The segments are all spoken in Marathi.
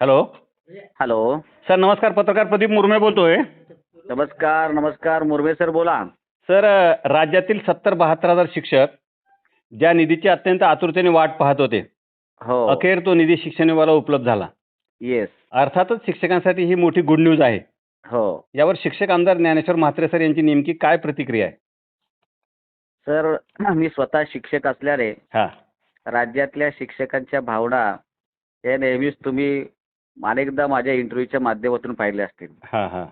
हॅलो. हॅलो. सर नमस्कार. पत्रकार प्रदीप मुर्मे बोलतोय. नमस्कार नमस्कार. मुर्मे सर बोला. सर राज्यातील सत्तर बहात्तर हजार शिक्षक ज्या निधीची अत्यंत आतुरतेने वाट पाहत होते हो. अखेर तो निधी शिक्षण विभागाला उपलब्ध झाला. येस अर्थातच शिक्षकांसाठी ही मोठी गुड न्यूज आहे. हो. यावर शिक्षक आमदार ज्ञानेश्वर म्हात्रे सर यांची नेमकी काय प्रतिक्रिया आहे? सर मी स्वतः शिक्षक असल्याने हा. राज्यातल्या शिक्षकांच्या भावना हे नेहमीच तुम्ही अनेकदा माझ्या इंटरव्ह्यूच्या माध्यमातून पाहिले असतील. हा हा.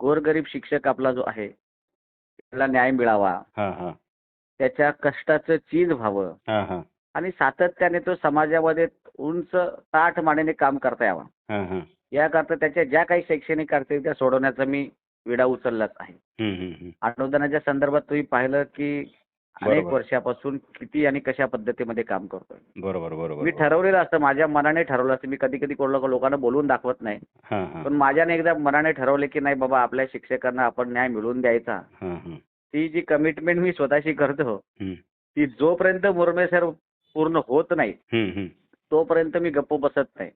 गोरगरीब शिक्षक आपला जो आहे त्याला न्याय मिळावा. हा हा. त्याच्या कष्टाचं चीज व्हावं. हा हा. आणि सातत्याने तो समाजामध्ये उंच ताठ मानेने काम करता यावा. हा हा. याकरता त्याच्या ज्या काही शैक्षणिक अडचणी त्या सोडवण्याचा मी विडा उचललाच आहे. हम्म, हम्म, हम्म. अनुदानाच्या संदर्भात तुम्ही पाहिलं की अनेक. वर्षापासून किती आणि कशा पद्धतीमध्ये काम करतोय. बरोबर बरोबर मी ठरवलेलं असतं माझ्या मनाने ठरवलं असतं. मी कधी कधी कोणाला लोकांना बोलून दाखवत नाही. पण माझ्याने एकदा मनाने ठरवले की नाही बाबा आपल्या शिक्षकांना आपण न्याय मिळवून द्यायचा. हा हा. ती जी कमिटमेंट मी स्वतःशी करतो ती जोपर्यंत मुरमे सर पूर्ण होत नाही. तोपर्यंत मी गप्प बसत नाही.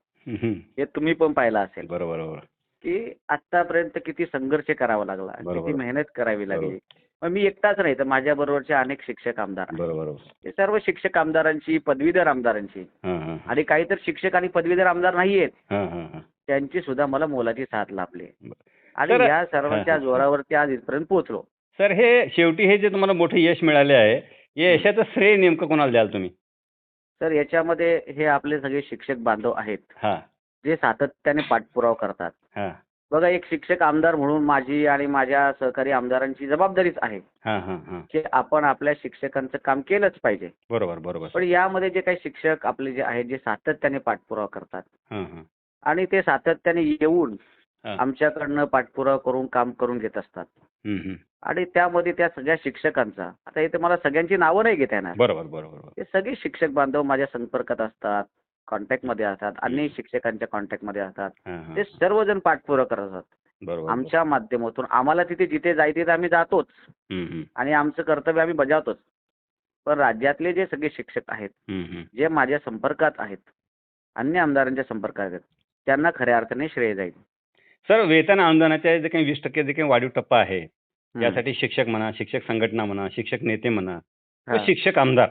हे तुम्ही पण पाहिलं असेल. बरोबर की आतापर्यंत किती संघर्ष करावा लागला. किती मेहनत करावी लागली. मग मी एकटाच नाही तर माझ्या बरोबरचे अनेक शिक्षक आमदार आहेत. बरोबर हे सर्व शिक्षक आमदारांची पदवीधर आमदारांची हा हा आणि काही तर शिक्षक आणि पदवीधर आमदार नाही आहेत हा हा हा. त्यांची सुद्धा मला मोलाची साथ लाभली. आणि तर- या सर्वांच्या हा, हा. जोरावरती आज इथपर्यंत पोहोचलो. सर हे शेवटी हे जे तुम्हाला मोठे यश मिळाले आहे या यशाचं श्रेय नेमकं कोणाला द्याल तुम्ही? तर याच्यामध्ये हे आपले सगळे शिक्षक बांधव आहेत. हा. जे सातत्याने पाठपुरावा करतात. हा. बघा एक शिक्षक आमदार म्हणून माझी आणि माझ्या सहकारी आमदारांची जबाबदारीच आहे की आपण आपल्या शिक्षकांचं काम केलंच पाहिजे. बरोबर बरोबर. पण यामध्ये जे काही शिक्षक आपले जे आहेत जे सातत्याने पाठपुरावा करतात आणि ते सातत्याने येऊन. आमच्याकडनं पाठपुरावा करून काम करून घेत असतात. आणि त्यामध्ये त्या सगळ्या शिक्षकांचा आता इथे मला सगळ्यांची नावं नाही घेता येणार. बरोबर बरोबर बरोबर. ते सगळे शिक्षक बांधव माझ्या संपर्कात असतात. कॉन्टॅक्टमध्ये असतात अनेक शिक्षकांच्या कॉन्टॅक्टमध्ये असतात. ते सर्वजण पाठपुरावा करत असतात आमच्या माध्यमातून आम्हाला तिथे जिथे जायचे तिथे आम्ही जातोच. आणि आमचं कर्तव्य आम्ही बजावतोच पण राज्यातले जे सगळे शिक्षक आहेत. जे माझ्या संपर्कात आहेत अन्य आमदारांच्या संपर्कात आहेत त्यांना खऱ्या अर्थाने श्रेय जाईल सर वेतन अनुदानाच्या जे काही वीस टक्के जे काही वाढीव टप्पा आहे हं. यासाठी शिक्षक म्हणा शिक्षक संघटना म्हणा शिक्षक नेते म्हणा शिक्षक आमदार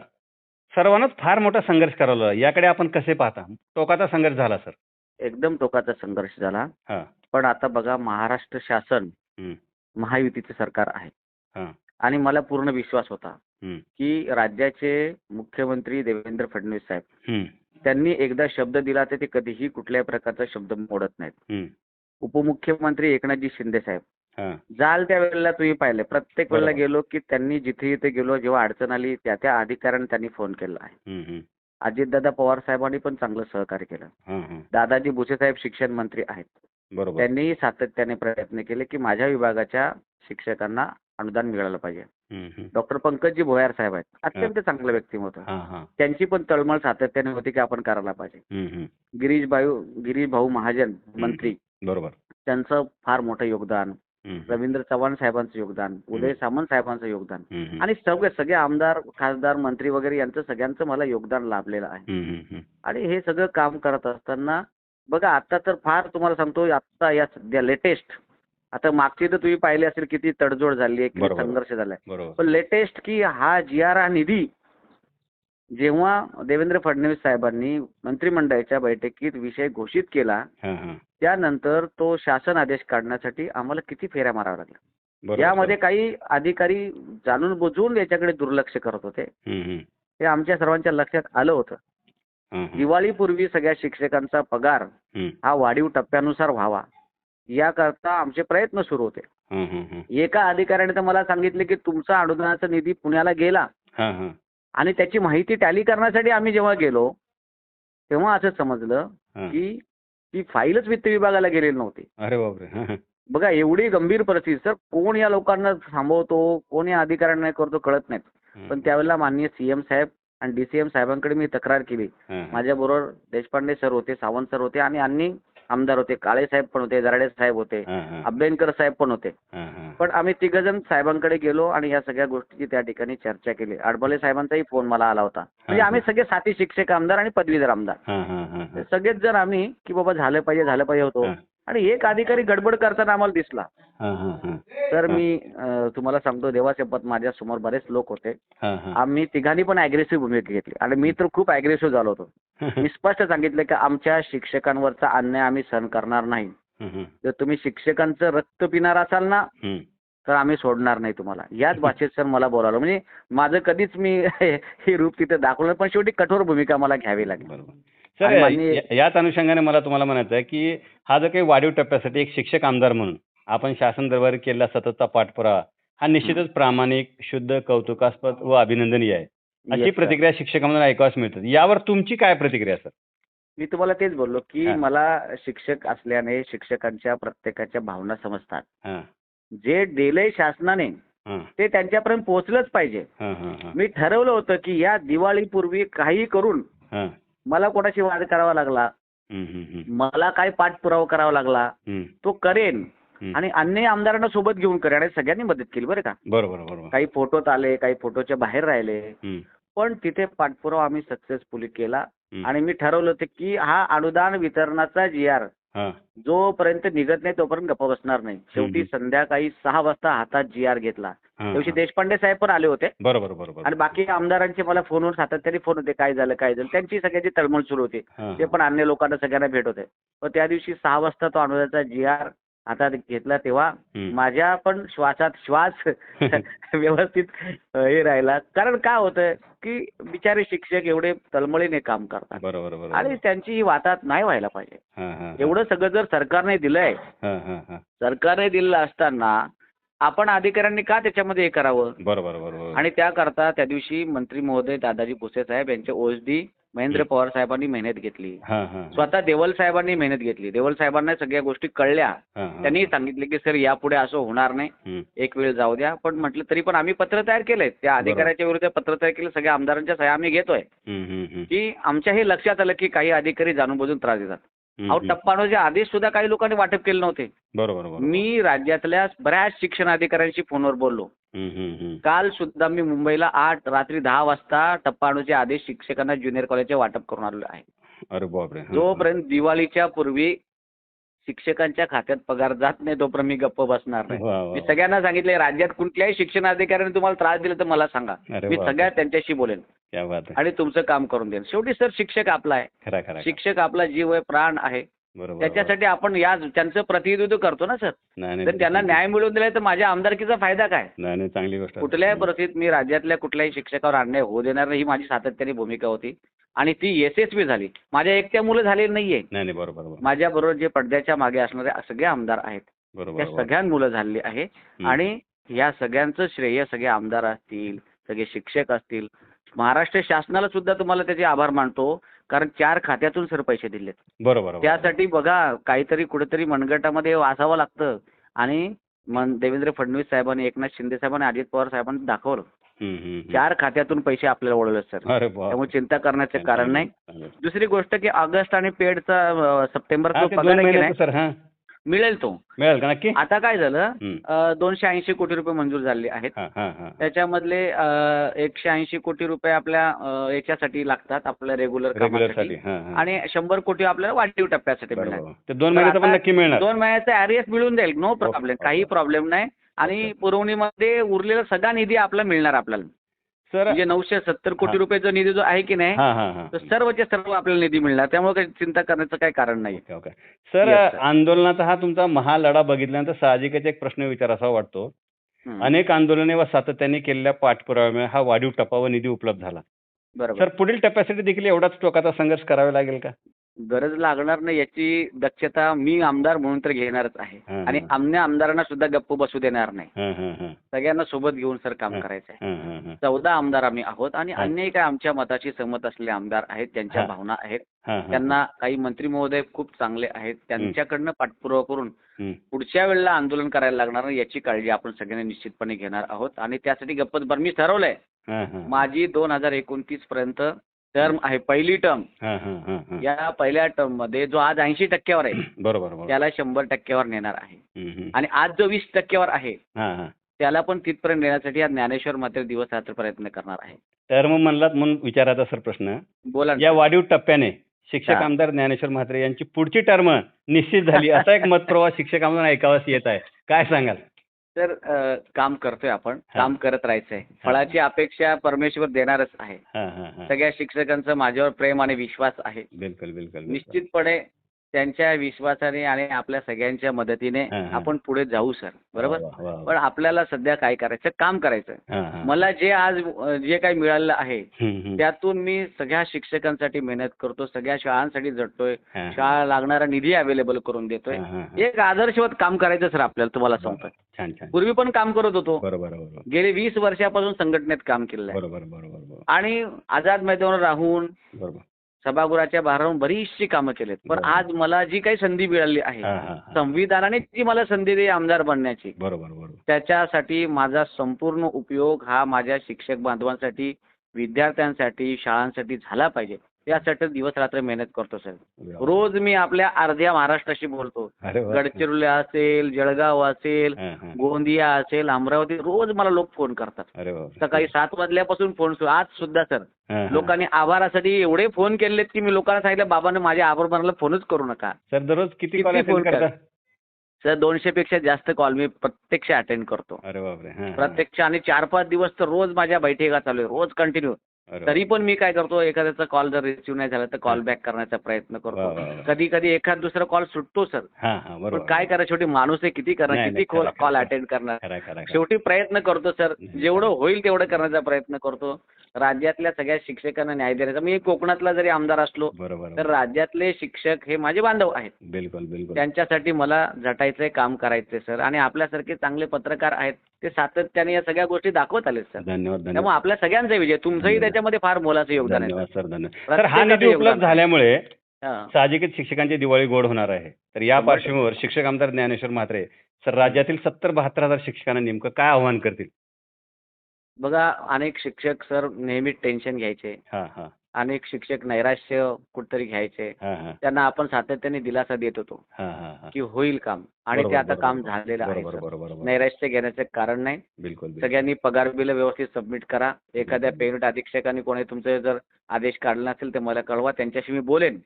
सर्वांनाच फार मोठा संघर्ष करावा. याकडे आपण कसे पाहता टोकाचा संघर्ष झाला सर एकदम टोकाचा संघर्ष झाला हा पण आता बघा महाराष्ट्र शासन हम्म. महायुतीचे सरकार आहे हा आणि मला पूर्ण विश्वास होता हम्म. की राज्याचे मुख्यमंत्री देवेंद्र फडणवीस साहेब हम्म. त्यांनी एकदा शब्द दिला तर ते कधीही कुठल्याही प्रकारचा शब्द मोडत नाहीत हम्म. उपमुख्यमंत्री एकनाथजी शिंदे साहेब जाल त्या वेळेला तुम्ही पाहिलं. प्रत्येक वेळेला. गेलो की त्यांनी जिथे जिथे गेलो जेव्हा अडचण आली त्या त्या अधिकाऱ्यांनी त्यांनी फोन केला आहे. अजितदादा पवार साहेबांनी पण चांगलं सहकार्य केलं. हा, हा. दादाजी भुसे साहेब शिक्षण मंत्री आहेत. बरोबर. त्यांनीही सातत्याने प्रयत्न केले की माझ्या विभागाच्या शिक्षकांना अनुदान मिळालं पाहिजे. डॉक्टर पंकजी भोयार साहेब आहेत. अत्यंत चांगलं व्यक्तिमत्व. त्यांची पण तळमळ सातत्याने होती की आपण करायला पाहिजे. गिरीश भाऊ गिरीश भाऊ महाजन मंत्री. बरोबर. त्यांचं फार मोठं योगदान रवींद्र चव्हाण साहेबांचं योगदान उदय सामंत साहेबांचं योगदान. आणि सगळे सगळे आमदार खासदार मंत्री वगैरे यांचं सगळ्यांचं मला योगदान लाभलेलं आहे. आणि हे सगळं काम करत असताना बघा आता तर फार तुम्हाला सांगतो आता या सध्या लेटेस्ट आता मागची तर तुम्ही पाहिले असेल किती तडजोड झाली आहे किती. संघर्ष झालाय पण लेटेस्ट की हा जी आर हा निधी जेव्हा देवेंद्र फडणवीस साहेबांनी मंत्रिमंडळाच्या बैठकीत विषय घोषित केला त्यानंतर तो शासन आदेश काढण्यासाठी आम्हाला किती फेऱ्या माराव्या लागल्या यामध्ये काही अधिकारी जाणून बुजून याच्याकडे दुर्लक्ष करत होते. हे आमच्या सर्वांच्या लक्षात आलं होतं. दिवाळीपूर्वी सगळ्या शिक्षकांचा पगार. हा वाढीव टप्प्यानुसार व्हावा याकरता आमचे प्रयत्न सुरू होते. एका अधिकाऱ्याने तर मला सांगितले की तुमचा अनुदानाचा निधी पुण्याला गेला. आणि त्याची माहिती टॅली करण्यासाठी आम्ही जेव्हा गेलो तेव्हा असं समजलं. की ती फाईलच वित्त विभागाला गेलेली नव्हती अरे बापरे. बघा एवढी गंभीर परिस्थिती सर कोण या लोकांना थांबवतो कोण या अधिकाऱ्यांना करतो कळत नाही पण त्यावेळेला माननीय सीएम साहेब आणि डीसीएम साहेबांकडे मी तक्रार केली हा. माझ्याबरोबर देशपांडे सर होते सावंत सर होते आणि यांनी आमदार होते काळे साहेब पण होते जराडे साहेब होते. अभ्यंकर साहेब पण होते. पण आम्ही तिघजण साहेबांकडे गेलो आणि या सगळ्या गोष्टीची त्या ठिकाणी चर्चा केली आडबले साहेबांचाही फोन मला आला होता म्हणजे. आम्ही सगळे साथी शिक्षक आमदार आणि पदवीधर आमदार. सगळेच जण आम्ही की बाबा झालं पाहिजे झालं पाहिजे होतो. आणि एक अधिकारी गडबड करताना आम्हाला दिसला. हां, हां, हां. तर मी तुम्हाला सांगतो देवाशपथ माझ्यासमोर बरेच लोक होते. आम्ही तिघांनी पण अग्रेसिव्ह भूमिका घेतली. आणि मी तर खूप अग्रेसिव्ह झालो होतो. मी स्पष्ट सांगितलं की आमच्या शिक्षकांवरचा अन्याय आम्ही सहन करणार नाही. जर तुम्ही शिक्षकांचं रक्त पिणार असाल ना. तर आम्ही सोडणार नाही तुम्हाला. याच भाषेत सर मला बोलावलं. म्हणजे माझं कधीच मी हे रूप तिथे दाखवलं पण शेवटी कठोर भूमिका मला घ्यावी लागली. सर याच अनुषंगाने मला तुम्हाला म्हणायचं आहे की हा जो काही वाढीव टप्प्यासाठी एक शिक्षक आमदार म्हणून आपण शासन दरबारी केलेला सततचा पाठपुरावा हा निश्चितच प्रामाणिक शुद्ध कौतुकास्पद व अभिनंदनीय आहे. अशी. प्रतिक्रिया शिक्षकांना ऐकावयास मिळतात. यावर तुमची काय प्रतिक्रिया सर मी तुम्हाला तेच बोललो की. मला शिक्षक असल्याने शिक्षकांच्या प्रत्येकाच्या भावना समजतात. जे दिलंय शासनाने ते त्यांच्यापर्यंत पोहोचलंच पाहिजे. मी ठरवलं होतं की या दिवाळीपूर्वी काही करून मला कोणाशी वाद करावा लागला मला काय पाठपुरावा करावा लागला तो करेन. आणि अन्य आमदारांना सोबत घेऊन करेन आणि सगळ्यांनी मदत केली बरं का. बरोबर बरोबर. काही फोटोत आले काही फोटोच्या बाहेर राहिले. पण तिथे पाठपुरावा आम्ही सक्सेसफुली केला. आणि मी ठरवलं होतं की हा अनुदान वितरणाचा जी आर जोपर्यंत निघत नाही तोपर्यंत गप्पा बसणार नाही. शेवटी. संध्याकाळी सहा वाजता हातात जी आर घेतला. दिवशी हां. देशपांडे साहेब पण आले होते. बरोबर बरोबर आणि बाकी आमदारांचे मला फोनवर सातत्याने फोन होते काय झालं काय झालं. त्यांची सगळ्याची तळमळ सुरू होती. ते पण अन्य लोकांना सगळ्यांना भेट होते. पण त्या दिवशी सहा वाजता तो अनुदानाचा जी आर हातात घेतला तेव्हा. माझ्या पण श्वासात श्वास व्यवस्थित हे राहिला कारण काय होतं की बिचारे शिक्षक एवढे तळमळीने काम करतात आणि त्यांची ही वातात नाही व्हायला पाहिजे. एवढं सगळं जर सरकारने दिलंय. सरकारने दिलेलं असताना आपण अधिकाऱ्यांनी का त्याच्यामध्ये हे करावं बरोबर बरोबर आणि त्याकरता त्या दिवशी मंत्री महोदय दादाजी भुसे साहेब यांचे ओएसडी महेंद्र. पवार साहेबांनी मेहनत घेतली. हां हां स्वतः देवल साहेबांनी मेहनत घेतली. देवल साहेबांना सगळ्या गोष्टी कळल्या. त्यांनी सांगितले की सर यापुढे असं होणार नाही. एक वेळ जाऊ द्या. पण म्हटलं तरी पण आम्ही पत्र तयार केलंय. त्या अधिकाऱ्याच्या विरुद्ध पत्र तयार केलं. सगळ्या आमदारांच्या सह्या आम्ही घेतोय. की आमच्या हे लक्षात आलं की काही अधिकारी जाणून बुजून त्रास देतात. अहो हं. टप्पानोचे आदेश सुद्धा काही लोकांनी वाटप केले नव्हते बरोबर मी राज्यातल्या बऱ्याच शिक्षण अधिकाऱ्यांशी फोनवर बोललो. काल सुद्धा मी मुंबईला आठ रात्री दहा वाजता टप्पाणूचे आदेश शिक्षकांना ज्युनियर कॉलेजचे वाटप करून आलेलो आहे अरे बापरे जोपर्यंत दिवाळीच्या पूर्वी शिक्षकांच्या खात्यात पगार जात नाही तोपर्यंत मी गप्प बसणार. नाही मी. सगळ्यांना सांगितले राज्यात कुठल्याही शिक्षण अधिकाऱ्याने तुम्हाला त्रास दिला तर मला सांगा मी बापरे. सगळ्यात त्यांच्याशी बोलेन आणि तुमचं काम करून देईन शेवटी सर शिक्षक आपला आहे. शिक्षक आपला जीव आहे प्राण आहे. त्याच्यासाठी आपण या त्यांचं प्रतिनिधित्व करतो ना सर? तर त्यांना न्याय मिळवून दिलाय तर माझ्या आमदारकीचा फायदा काय? नाही नाही चांगली गोष्ट. कुठल्याही परिस्थितीत मी राज्यातल्या कुठल्याही शिक्षकावर अन्याय होऊ देणार नाही ही माझी सातत्याने भूमिका होती. आणि ती यशस्वी झाली. माझ्या एकट्या मुलं झालेली नाहीये. नाही नाही बरोबर माझ्या बरोबर जे पडद्याच्या मागे असणारे सगळे आमदार आहेत. बरोबर त्या. सगळ्या मुलं झालेली आहे. आणि या सगळ्यांचं श्रेय सगळे आमदार असतील सगळे शिक्षक असतील महाराष्ट्र शासनाला सुद्धा तुम्हाला त्याचे आभार मानतो कारण चार खात्यातून सर पैसे दिलेत. बरोबर. त्यासाठी बघा काहीतरी कुठेतरी मनगटामध्ये वाचावं लागतं. आणि देवेंद्र फडणवीस साहेबांनी एकनाथ शिंदे साहेबांनी अजित पवार साहेबांनी दाखवलं. चार खात्यातून पैसे आपल्याला वळवले सर. त्यामुळे चिंता करण्याचं कारण नाही. दुसरी गोष्ट की ऑगस्ट आणि पेडचा ते पगार मिळेल तो. मिळेल का नक्की? आता काय झालं दोनशे ऐंशी कोटी रुपये मंजूर झाले आहेत. त्याच्यामधले एकशे ऐंशी कोटी रुपये आपल्या याच्यासाठी लागतात आपल्या रेग्युलर रेग्युलरसाठी कामासाठी आणि शंभर कोटी आपल्याला वाढीव टप्प्यासाठी मिळणार. दोन महिन्याचं दोन महिन्याचा ॲरियस मिळून जाईल नो प्रॉब्लेम. काही प्रॉब्लेम नाही. आणि. पुरवणीमध्ये उरलेला सगळा निधी आपला मिळणार आपल्याला. म्हणजे नऊशे सत्तर कोटी. रुपयाचा निधी जो आहे की नाही हा हा हा. तर सर्वच्या सर्व आपल्याला निधी मिळणार. त्यामुळे काही चिंता करण्याचं काही कारण नाही. Okay sir. आंदोलनाचा हा तुमचा महालढा बघितल्यानंतर साहजिकच एक प्रश्न विचारावा वाटतो. अनेक आंदोलने व सातत्याने केलेल्या पाठपुराव्यामुळे हा वाढीव टप्पा व निधी उपलब्ध झाला. बरोबर. सर पुढील टप्प्यासाठी देखील एवढाच टोकाचा संघर्ष करावा लागेल का? गरज लागणार नाही याची दक्षता मी आमदार म्हणून तर घेणारच आहे आणि. अन्य आमदारांना सुद्धा गप्प बसू देणार नाही. सगळ्यांना सोबत घेऊन सर काम. करायचं आहे. चौदा आमदार आम्ही आहोत आणि. अन्य काय आमच्या मताशी सहमत असलेले आमदार आहेत त्यांच्या. भावना आहेत. त्यांना काही मंत्री महोदय खूप चांगले आहेत त्यांच्याकडनं पाठपुरावा करून. पुढच्या वेळेला आंदोलन करायला लागणार नाही याची काळजी आपण सगळ्यांनी निश्चितपणे घेणार आहोत आणि त्यासाठी गप्पत बरं मी ठरवलंय. माझी दोन हजार एकोणतीस पर्यंत टर्म आहे पहिली टर्म. हां हां हां हां. या पहिल्या टर्ममध्ये जो आज ऐंशी टक्क्यावर आहे बरोबर त्याला शंभर टक्क्यावर नेणार आहे. आणि आज जो वीस टक्क्यावर आहे हां हां. त्याला पण तिथपर्यंत नेण्यासाठी या ज्ञानेश्वर मात्र दिवस रात्र प्रयत्न करणार आहे. तर मग म्हणलात म्हणून विचारायचा सर प्रश्न. बोला. या वाढीव टप्प्याने शिक्षक हा. आमदार ज्ञानेश्वर म्हात्रे यांची पुढची टर्म निश्चित झाली. असा एक मतप्रवाह शिक्षक आमदार ऐकावास येत आहे. काय सांगाल? तर काम करतोय आपण. काम करत राहायचंय. फळाची अपेक्षा परमेश्वर देणारच आहे. सगळ्या शिक्षकांचं माझ्यावर प्रेम आणि विश्वास आहे. बिलकुल बिलकुल. निश्चितपणे त्यांच्या विश्वासाने आणि आपल्या सगळ्यांच्या मदतीने. आपण पुढे जाऊ सर बरोबर. पण आपल्याला सध्या काय करायचं काम करायचं. मला जे आज जे काही मिळालं आहे. त्यातून मी सगळ्या शिक्षकांसाठी मेहनत करतो सगळ्या शाळांसाठी झटतोय. शाळा लागणारा निधी अवेलेबल करून देतोय. एक आदर्शवत काम करायचं सर आपल्याला तुम्हाला सांगतोय पूर्वी पण काम करत होतो गेले वीस वर्षापासून संघटनेत काम केलेलं आहे आणि आझाद मैदानावर राहून सभागृहाच्या बाहेर राहून बरीचशी कामं केलीत पण. आज मला जी काही संधी मिळाली आहे. संविधानाने जी मला संधी दिली आमदार बनण्याची बरोबर बरोबर त्याच्यासाठी माझा संपूर्ण उपयोग हा माझ्या शिक्षक बांधवांसाठी विद्यार्थ्यांसाठी शाळांसाठी झाला पाहिजे यासाठी दिवस रात्र मेहनत करतो सर रोज मी आपल्या अर्ध्या महाराष्ट्राशी बोलतो. गडचिरोली असेल जळगाव असेल. गोंदिया असेल अमरावती रोज मला लोक फोन करतात. सकाळी सात वाजल्यापासून फोन सुरू आज सुद्धा सर. लोकांनी आभारासाठी एवढे फोन केलेत की मी लोकांना सांगितलं बाबांनी माझ्या आभार मानायला फोनच करू नका सर दररोज किती फोन करता सर दोनशे पेक्षा जास्त कॉल मी प्रत्यक्ष अटेंड करतो. प्रत्यक्ष आणि चार पाच दिवस तर रोज माझ्या बैठका चालू आहे रोज कंटिन्यू. तरी पण मी काय करतो एखाद्याचा कॉल जर रिसिव्ह नाही झाला तर कॉल बॅक करण्याचा प्रयत्न करतो. कधी कधी एखाद दुसरा कॉल सुटतो सर पण काय करा शेवटी माणूस आहे किती करणार किती कॉल. अटेंड करणार. शेवटी प्रयत्न करतो सर. जेवढं होईल तेवढं करण्याचा प्रयत्न करतो. राज्यातल्या सगळ्या शिक्षकांना न्याय देण्याचा मी कोकणातला जरी आमदार असलो तर राज्यातले शिक्षक हे माझे बांधव आहेत. बिलकुल बिलकुल. त्यांच्यासाठी मला झटायचंय काम करायचंय सर आणि आपल्यासारखे चांगले पत्रकार आहेत ते सातत्याने या सगळ्या गोष्टी दाखवत आले सर धन्यवाद. त्यामुळे आपल्या सगळ्यांचा विजय. तुमचंही धन्यवाद. त्याच्यामध्ये फार मोलाचं योगदान आहे धन्यवाद सर. सर धन्यवाद तर हा निधी उपलब्ध. झाल्यामुळे हा. साहजिकच शिक्षकांची दिवाळी गोड होणार आहे तर या. पार्श्वभूमीवर शिक्षक आमदार ज्ञानेश्वर म्हात्रे सर राज्यातील सत्तर बहात्तर हजार शिक्षकांना नेमकं काय आव्हान करतील बघा अनेक शिक्षक सर नेहमी टेन्शन घ्यायचे हां हां अनेक शिक्षक नैराश्य कुठतरी घ्यायचे. त्यांना आपण सातत्याने दिलासा देत होतो की होईल काम. आणि ते आता काम. झालेलं आहे नैराश्य घेण्याचं कारण नाही. बिलकुल. सगळ्यांनी पगार बिल व्यवस्थित सबमिट करा. एखाद्या. पेमेंट अधीक्षकांनी कोणी तुमचे जर आदेश काढला नसेल तर मला कळवा त्यांच्याशी मी बोलेन.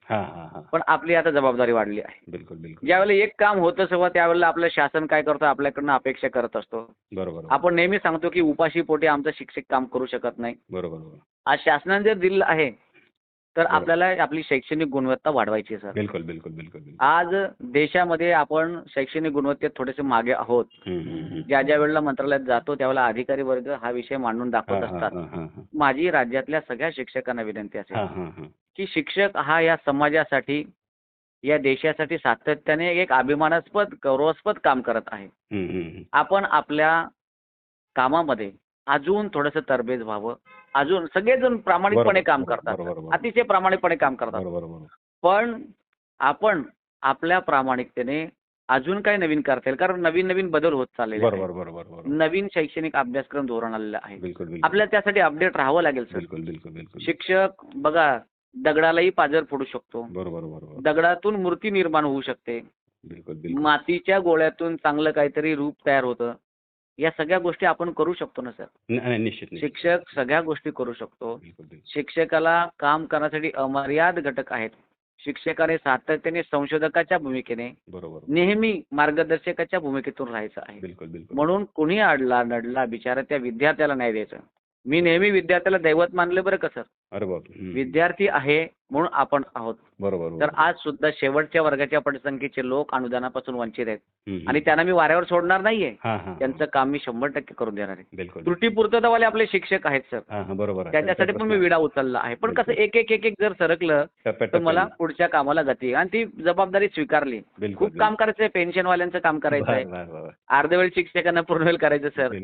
पण आपली आता जबाबदारी वाढली आहे. बिलकुल बिलकुल. ज्यावेळेला एक काम होतं तेव्हा त्यावेळेला आपलं शासन काय करतो? आपल्याकडनं अपेक्षा करत असतो. बरोबर आपण नेहमी सांगतो की उपाशी पोटी आमचं शिक्षक काम करू शकत नाही. बरोबर. आज शासनाने जर दिलं आहे तर. आपल्याला आपली शैक्षणिक गुणवत्ता वाढवायची आहे सर बिलकुल बिलकुल बिलकुल बिलकुल. आज देशामध्ये आपण शैक्षणिक गुणवत्तेत थोडेसे मागे आहोत हम्म, हम्म, हम्म. ज्या ज्या वेळेला मंत्रालयात जातो त्यावेळेला अधिकारी वर्ग हा विषय मांडून दाखवत हां, असतात हां, हां, हां. माझी राज्यातल्या सगळ्या शिक्षकांना विनंती असेल हां, हां, हां. की शिक्षक हा या समाजासाठी या देशासाठी सातत्याने एक अभिमानास्पद गौरवास्पद काम करत आहे हम्म, हम्म, हम्म. आपण आपल्या कामामध्ये अजून थोडंसं तरबेज व्हावं. अजून सगळेजण प्रामाणिकपणे काम करतात. अतिशय प्रामाणिकपणे काम करतात. पण आपण आपल्या प्रामाणिकतेने अजून काय नवीन करता येईल. कारण नवीन नवीन बदल होत चाललेले नवीन शैक्षणिक अभ्यासक्रम धोरण आलेलं आहे. आपल्याला त्यासाठी अपडेट राहावं लागेल सर बिलकुल बिलकुल बिलकुल. शिक्षक बघा दगडालाही पाजर फोडू शकतो. दगडातून मूर्ती निर्माण होऊ शकते. मातीच्या गोळ्यातून चांगलं काहीतरी रूप तयार होतं. या सगळ्या गोष्टी आपण करू शकतो ना सर? निश्चित. शिक्षक सगळ्या गोष्टी करू शकतो. शिक्षकाला काम करण्यासाठी अमर्याद घटक आहेत. शिक्षकाने सातत्याने संशोधकाच्या भूमिकेने बरोबर. नेहमी मार्गदर्शकाच्या भूमिकेतून राहायचं आहे. बिलकुल बिलकुल. म्हणून कुणी अडला नडला बिचारा त्या विद्यार्थ्याला नाही द्यायचं. मी नेहमी विद्यार्थ्याला दैवत मानले बरं का सर. विद्यार्थी आहे म्हणून आपण आहोत. बरोबर तर. आज सुद्धा शेवटच्या वर्गाच्या पटसंख्येचे लोक अनुदानापासून वंचित आहेत. आणि. त्यांना मी वाऱ्यावर सोडणार नाहीये. त्यांचं काम मी शंभर टक्के करून देणार आहे. बिलकुल. त्रुटी पूर्ततावाले आपले शिक्षक आहेत सर. बरोबर. त्याच्यासाठी पण मी विडा उचलला आहे. पण कसं एक एक एक एक जर सरकलं तर. मला पुढच्या कामाला गती येईल. आणि ती जबाबदारी स्वीकारली. खूप काम करायचंय पेन्शनवाल्यांचं काम करायचं आहे. अर्धवेळ शिक्षकांना पूर्ण वेळ करायचं सर.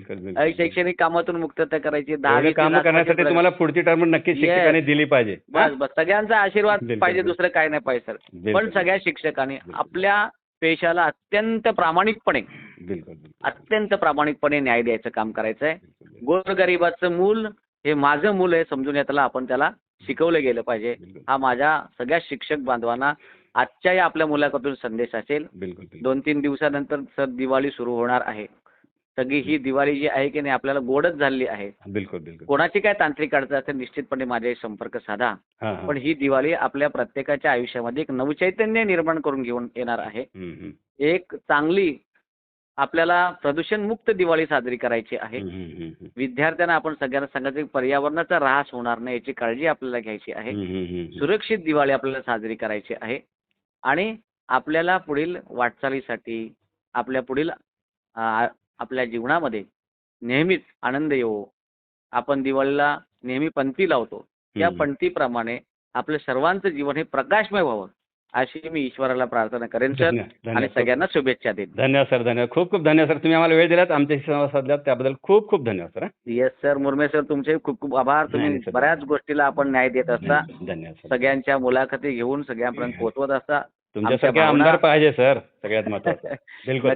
शैक्षणिक कामातून मुक्तता करायची. दहा काम करण्यासाठी तुम्हाला पुढची टर्म नक्कीच शिक्षकाने दिली पाहिजे? बस बस. सगळ्यांचा आशीर्वाद पाहिजे. दुसरं काय नाही पाहिजे सर. पण बिलकुल, सगळ्या शिक्षकांनी बिलकुल. आपल्या पेशाला अत्यंत प्रामाणिकपणे बिलकुल बिलकुल. अत्यंत प्रामाणिकपणे न्याय द्यायचं काम करायचं आहे बिलकुल. गोरगरिबाचं मूल हे माझं मूल आहे समजून येताला आपण त्याला शिकवलं गेलं पाहिजे. बिलकुल. हा माझ्या सगळ्या शिक्षक बांधवांना आजच्या या आपल्या मुलाखतीतून संदेश असेल. बिलकुल बिलकुल. दोन तीन दिवसानंतर सर दिवाळी सुरू होणार आहे. सगळी ही दिवाळी जी आहे की नाही आपल्याला गोडच झालेली आहे. बिलकुल बिलकुल. कोणाची काय तांत्रिक अडचण असेल निश्चितपणे माझ्याशी संपर्क साधा. पण ही दिवाळी आपल्या प्रत्येकाच्या आयुष्यामध्ये एक नवचैतन्य निर्माण करून घेऊन येणार आहे. एक चांगली आपल्याला प्रदूषणमुक्त दिवाळी साजरी करायची आहे. विद्यार्थ्यांना आपण सगळ्यांना सांगायचं की पर्यावरणाचा ऱ्हास होणार नाही याची काळजी आपल्याला घ्यायची आहे. सुरक्षित दिवाळी आपल्याला साजरी करायची आहे. आणि आपल्याला पुढील वाटचालीसाठी आपल्या पुढील आपल्या जीवनामध्ये नेहमीच आनंद येवो. आपण दिवाळीला नेहमी पंथी लावतो. त्या. पंथीप्रमाणे आपलं सर्वांचं जीवन हे प्रकाशमय व्हावं अशी मी ईश्वराला प्रार्थना करेन सर आणि. सगळ्यांना शुभेच्छा देईन. धन्यवाद सर धन्यवाद खूप खूप धन्यवाद सर. तुम्ही आम्हाला वेळ दिलात. आमच्याशी संवाद साधल्यात. त्याबद्दल खूप खूप धन्यवाद sir. Yes sir Murme sir तुमचे खूप खूप आभार. तुम्ही. बऱ्याच गोष्टीला आपण न्याय देत असता. धन्यवाद सगळ्यांच्या मुलाखती घेऊन सगळ्यांपर्यंत पोहोचवत असता. तुमच्यासारखे आमदार पाहिजे सर. सगळ्यात महत्वाचं. बिलकुल